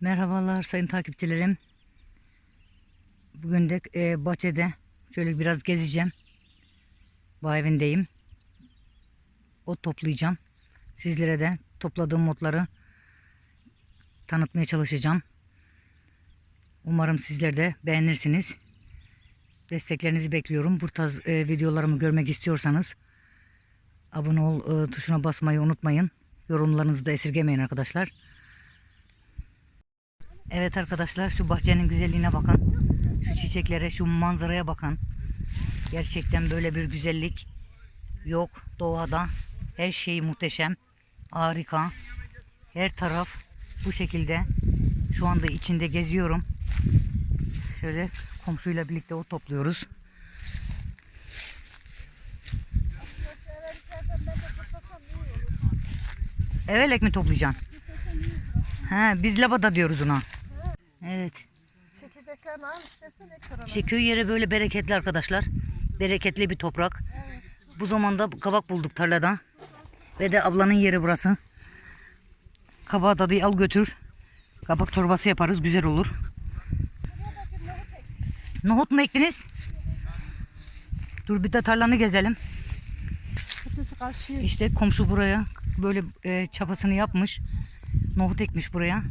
Merhabalar sayın takipçilerim. Bugün de e, bahçede şöyle biraz gezeceğim. Bağ evindeyim. Ot toplayacağım. Sizlere de topladığım otları tanıtmaya çalışacağım. Umarım sizler de beğenirsiniz. Desteklerinizi bekliyorum. Bu tarz e, videolarımı görmek istiyorsanız abone ol e, tuşuna basmayı unutmayın. Yorumlarınızı da esirgemeyin arkadaşlar. Evet arkadaşlar şu bahçenin güzelliğine bakın. Şu çiçeklere, şu manzaraya bakın. Gerçekten böyle bir güzellik yok doğada. Her şey muhteşem. Harika. Her taraf bu şekilde. Şu anda içinde geziyorum. Şöyle komşuyla birlikte o topluyoruz. Evelek mi toplayacaksın? He, biz labada diyoruz ona. Evet. Çekirdeklerini al istersen ek tarafa. İşte köy yeri böyle bereketli arkadaşlar. Bereketli bir toprak. Bu zamanda kabak bulduk tarladan. Ve de ablanın yeri burası. Kabağı tadıyı al götür. Kabak çorbası yaparız. Güzel olur. Nohut mu ektiniz? Dur bir de tarlanı gezelim. İşte komşu buraya böyle e, çapasını yapmış. Nohut ekmiş buraya.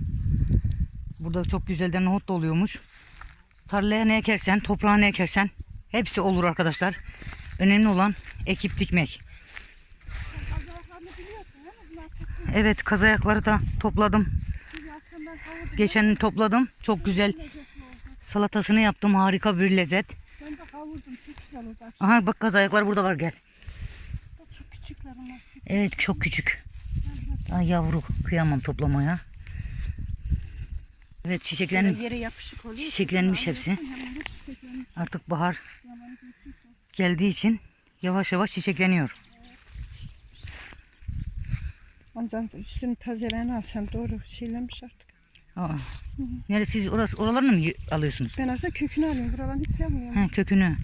Burada çok güzel de nohut da oluyormuş. Tarlaya ne ekersen, toprağa ne ekersen hepsi olur arkadaşlar. Önemli olan ekip dikmek. Evet kazayakları da topladım. Geçen topladım. Çok güzel salatasını yaptım. Harika bir lezzet. Ben de kavurdum. Çok güzel oldu. Aha bak kazayaklar burada var gel. Çok küçükler onlar. Evet çok küçük. Ay yavru kıyamam toplamaya. Evet çiçeklen Şöyle yere yapışık oluyor. çiçeklenmiş hepsi. Artık bahar geldiği için yavaş yavaş çiçekleniyor. Ondan üstünü tazelerini al sen doğru şeylenmiş artık. Aa. Yani siz orası oralarını mı alıyorsunuz? Ben aslında kökünü alıyorum. Buralarını hiç yapmıyorum. He, kökünü.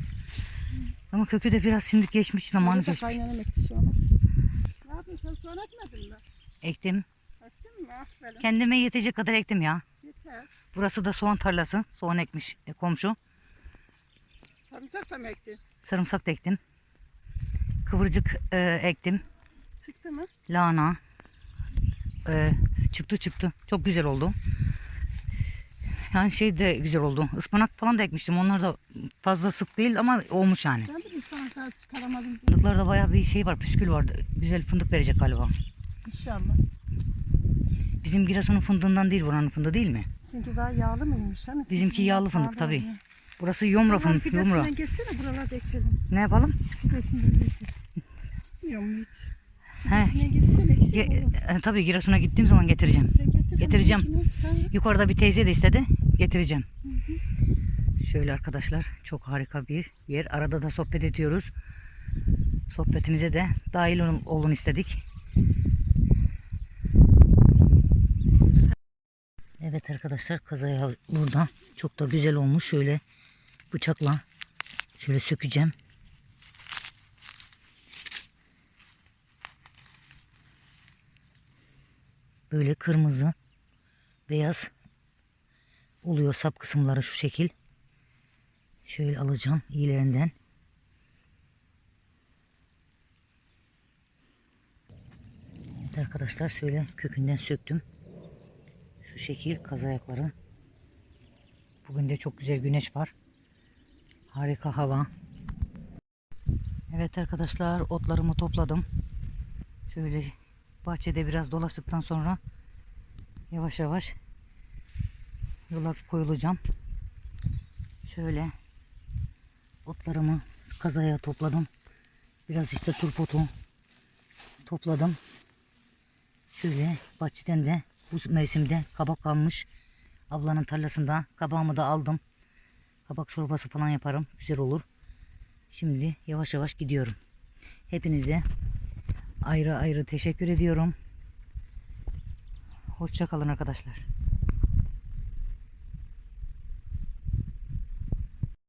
Ama kökü de biraz şimdi geçmiş zamanı geçmiş. kaynanam ekti sonra. Ne yapıyorsun sen soğan ekmedin mi? Ektim. Ektin mi? Aferin. Kendime yetecek kadar ektim ya. Burası da soğan tarlası. Soğan ekmiş e, komşu. Sarımsak da mı ektin? Sarımsak da ektim. Kıvırcık e, ektim. Çıktı mı? Lahana. E, çıktı çıktı. Çok güzel oldu. Yani şey de güzel oldu. Ispanak falan da ekmiştim. Onlar da fazla sık değil ama olmuş yani. Ben de sana çıkaramadım. Fındıklarda bayağı bir şey var. Püskül vardı. Güzel fındık verecek galiba. İnşallah. Bizim Giresun'un fındığından değil buranın fındığı değil mi? Sizinki daha yağlı mıymış? Hani Bizimki yağlı fındık tabii. oluyor. Burası yomra fındık. Yomra. fidesinden geçsene buralarda ekelim. Ne yapalım? Fidesinden geçelim. Mu hiç? He. Ge- e, tabii Giresun'a gittiğim zaman getireceğim. Sen getir. getireceğim. Ha, Yukarıda bir teyze de istedi. Getireceğim. Şöyle arkadaşlar çok harika bir yer. Arada da sohbet ediyoruz. Sohbetimize de dahil olun, olun istedik. Evet arkadaşlar kazaya burada çok da güzel olmuş. Şöyle bıçakla şöyle sökeceğim. Böyle kırmızı, beyaz oluyor sap kısımları şu şekil. Şöyle alacağım iyilerinden. Evet arkadaşlar şöyle kökünden söktüm. Şekil kaz ayakları. Bugün de çok güzel güneş var. Harika hava. Evet arkadaşlar otlarımı topladım. Şöyle bahçede biraz dolaştıktan sonra yavaş yavaş yola koyulacağım. Şöyle otlarımı kazaya topladım. Biraz işte turpotu topladım. Şöyle bahçeden de bu mevsimde kabak kalmış. Ablanın tarlasında kabağımı da aldım. Kabak çorbası falan yaparım. Güzel olur. Şimdi yavaş yavaş gidiyorum. Hepinize ayrı ayrı teşekkür ediyorum. Hoşça kalın arkadaşlar.